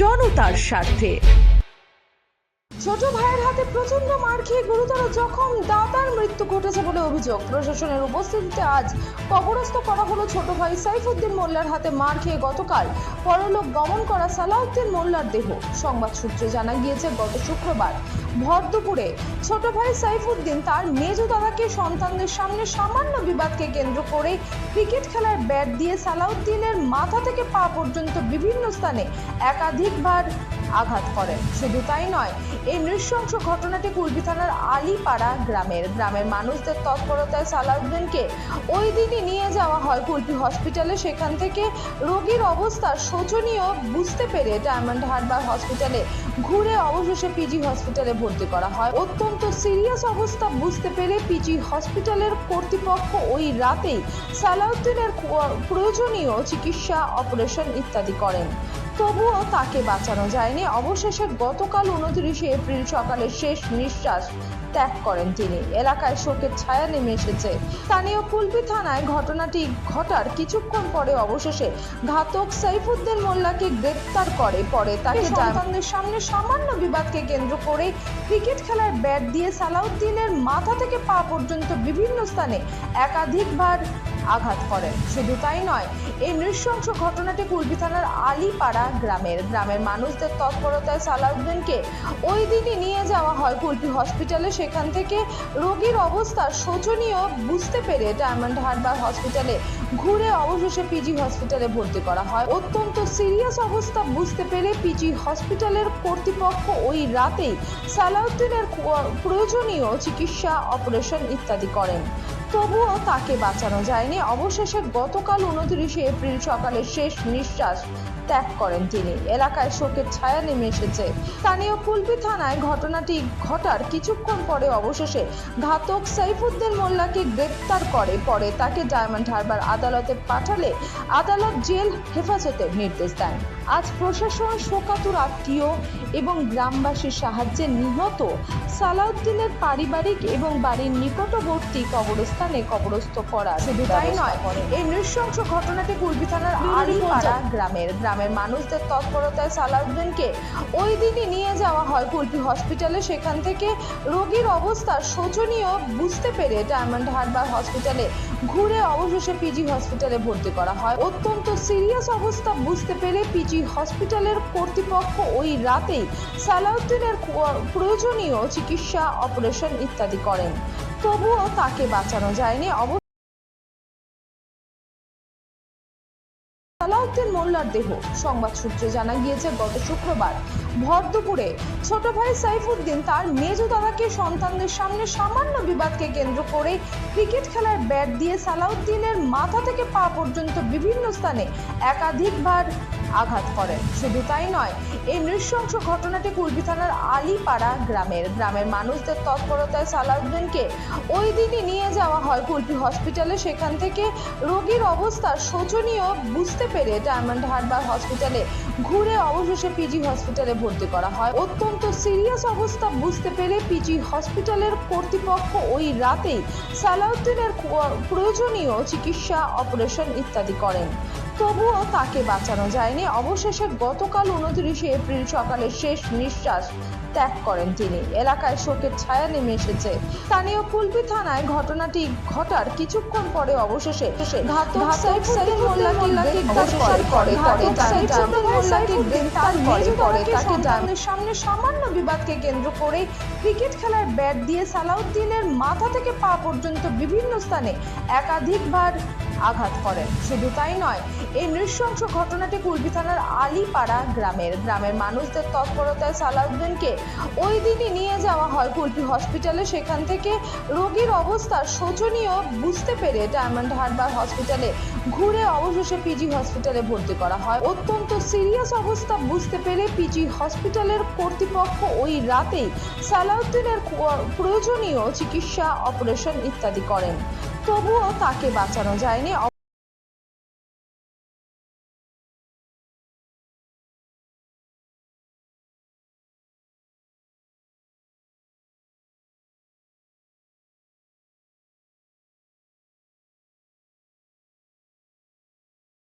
জনতার স্বার্থে। ছোট ভাইয়ের হাতে প্রচণ্ড মার খেয়ে গুরুতর জখম দাদার মৃত্যু ঘটেছে বলে অভিযোগ। প্রশাসনের উপস্থিতিতে আজ কবরস্থ করা হলো ছোট ভাই সাইফুদ্দিন মোল্লার হাতে মার খেয়ে গতকাল পরলোক গমন করা সালাউদ্দিন মোল্লার দেহ। সংবাদ সূত্রে জানা গিয়েছে, গত শুক্রবার ভর দুপুরে ছোট ভাই সাইফুদ্দিন তার মেজ দাদাকে সন্তানদের সামনে সামান্য বিবাদকে কেন্দ্র করে ক্রিকেট খেলার ব্যাট দিয়ে সালাউদ্দিনের মাথা থেকে পা পর্যন্ত বিভিন্ন স্থানে একাধিকবার আঘাত করেন শুধু তাই নয়, এই নৃশংস ঘটনাটি কুলবি থানার আলিপাড়া গ্রামের। গ্রামের মানুষদের তৎপরতায় সালাউদ্দিনকে ওই দিনই নিয়ে যাওয়া হয় কুলপি হসপিটালে। সেখান থেকে রোগীর অবস্থা শোচনীয় বুঝতে পেরে ডায়মন্ড হারবার হসপিটালে ঘুরে অবশেষে পিজি হসপিটালে ভর্তি করা হয়। অত্যন্ত সিরিয়াস অবস্থা বুঝতে পেরে পিজি হসপিটালের কর্তৃপক্ষ ওই রাতেই সালাউদ্দিনের প্রয়োজনীয় চিকিৎসা, অপারেশন ইত্যাদি করেন। তবুও তাকে বাঁচানো যায়নি। অবশেষে গতকাল উনত্রিশে এপ্রিল সকালে শেষ নিঃশ্বাস ত্যাগ করেন তিনি। এলাকায় শোকের ছায়া নেমে এসেছে। স্থানীয় কুলপি থানায় ঘটনাটি ঘটার কিছুক্ষণ পরে অবশেষে ঘাতক সাইফুদ্দিন মোল্লাকে গ্রেপ্তার করে। পরে তাকে সন্তানদের সামনে সামান্য বিবাদকে কেন্দ্র করে ক্রিকেট খেলার ব্যাট দিয়ে সালাউদ্দিনের মাথা থেকে পা পর্যন্ত বিভিন্ন স্থানে একাধিকবার আঘাত করেন শুধু তাই নয়, এই নৃশংস ঘটনাটি কুলবি থানার আলিপাড়া গ্রামের। গ্রামের মানুষদের তৎপরতায় সালাউদ্দিনকে ওই দিনই নিয়ে যাওয়া হয় কুলপি হসপিটালে। সেখান থেকে রোগীর অবস্থা শোচনীয় বুঝতে পেরে ডায়মন্ড হারবার হসপিটালে ঘুরে অবশেষে পিজি হসপিটালে ভর্তি করা হয়। অত্যন্ত সিরিয়াস অবস্থা বুঝতে পেরে পিজি হসপিটালের কর্তৃপক্ষ ওই রাতেই সালাউদ্দিনের প্রয়োজনীয় চিকিৎসা, অপারেশন ইত্যাদি করেন। তবুও তাকে বাঁচানো যায়নি। অবশেষে গতকাল উনত্রিশে এপ্রিল সকালে শেষ নিঃশ্বাস ত্যাগ করেন তিনি। এলাকায় শোকের ছায়া নেমে এসেছে। স্থানীয় কুলপি থানায় ঘটনাটি ঘটার কিছুক্ষণ পরে অবশেষে ঘাতক সাইফুদ্দিন মোল্লাকে গ্রেপ্তার করে। পরে তাকে ডায়মন্ড হারবার আদালতে পাঠালে আদালত জেল হেফাজতের নির্দেশ দেন। আজ প্রশাসন, শোকাতুর আত্মীয় এবং গ্রামবাসীর সাহায্যে নিহত সালাউদ্দিনের পারিবারিক এবং বাড়ির নিকটবর্তী কবরস্থানে কবরস্থ করা শুধু তাই নয় এই নৃশংস ঘটনাটি কুলবি থানার আলিপাড়া গ্রামের গ্রামের মানুষদের তৎপরতায় সালাউদ্দিনকে ওই দিনই নিয়ে যাওয়া হয় কুলপি হসপিটালে। সেখান থেকে রোগীর অবস্থা শোচনীয় বুঝতে পেরে ডায়মন্ড হারবার হসপিটালে ঘুরে অবশেষে পিজি হসপিটালে ভর্তি করা হয়। অত্যন্ত সিরিয়াস অবস্থা বুঝতে পেরে পিজি হসপিটালের কর্তৃপক্ষ ওই রাতেই সালাউদ্দিনের প্রয়োজনীয় চিকিৎসা অপারেশন ইত্যাদি করেন। তবুও তাকে বাঁচানো যায়নি। সালাউদ্দিন মোল্লার দেহ। সংবাদ সূত্রে জানা গিয়েছে, গত শুক্রবার ভর দুপুরে ছোট ভাই সাইফুদ্দিন তার মেজ দাদাকে সন্তানদের সামনে সামান্য বিবাদকে কেন্দ্র করে ক্রিকেট খেলার ব্যাট দিয়ে সালাউদ্দিনের মাথা থেকে পা পর্যন্ত বিভিন্ন স্থানে একাধিকবার আঘাত করেন। শুধু তাই নয়, এই নৃশংস ঘটনাটি কুলবি থানার আলিপাড়া গ্রামের। গ্রামের মানুষদের তৎপরতায় সালাউদ্দিনকে ওই দিনই নিয়ে যাওয়া হয় কুলপি হসপিটালে। সেখান থেকে রোগীর অবস্থা শোচনীয়, বুঝতে পেরে ডায়মন্ড হারবার হসপিটালে ঘুরে অবশেষে পিজি হসপিটালে ভর্তি করা হয়। অত্যন্ত সিরিয়াস অবস্থা বুঝতে পেরে পিজি হসপিটালের কর্তৃপক্ষ ওই রাতেই সালাউদ্দিনের প্রয়োজনীয় চিকিৎসা অপারেশন ইত্যাদি করেন। তবুও তাকে বাঁচানো যায়নি। অবশেষে গতকাল উনত্রিশে এপ্রিল সকালে শেষ নিঃশ্বাস ত্যাগ করেন তিনি। এলাকায় শোকের ছায়া নেমে এসেছে। স্থানীয় কুলপি থানায় ঘটনাটি ঘটার কিছুক্ষণ পরে অবশেষে সামনে সামান্য বিবাদকে কেন্দ্র করে ক্রিকেট খেলার ব্যাট দিয়ে সালাউদ্দিনের মাথা থেকে পা পর্যন্ত বিভিন্ন স্থানে একাধিকবার আঘাত করেন শুধু তাই নয়, এই নৃশংস ঘটনাটি কুলবি থানার আলিপাড়া গ্রামের। গ্রামের মানুষদের তৎপরতায় সালাউদ্দিনকে ওই দিনই নিয়ে যাওয়া হয় কুলপি হসপিটালে। সেখান থেকে রোগীর অবস্থা শোচনীয় বুঝতে পেরে ডায়মন্ড হারবার হসপিটালে ঘুরে অবশেষে পিজি হসপিটালে ভর্তি করা হয়। অত্যন্ত সিরিয়াস অবস্থা বুঝতে পেরে পিজি হসপিটালের কর্তৃপক্ষ ওই রাতেই সালাউদ্দিনের প্রয়োজনীয় চিকিৎসা, অপারেশন ইত্যাদি করেন। তবুও তাকে বাঁচানো যায়নি।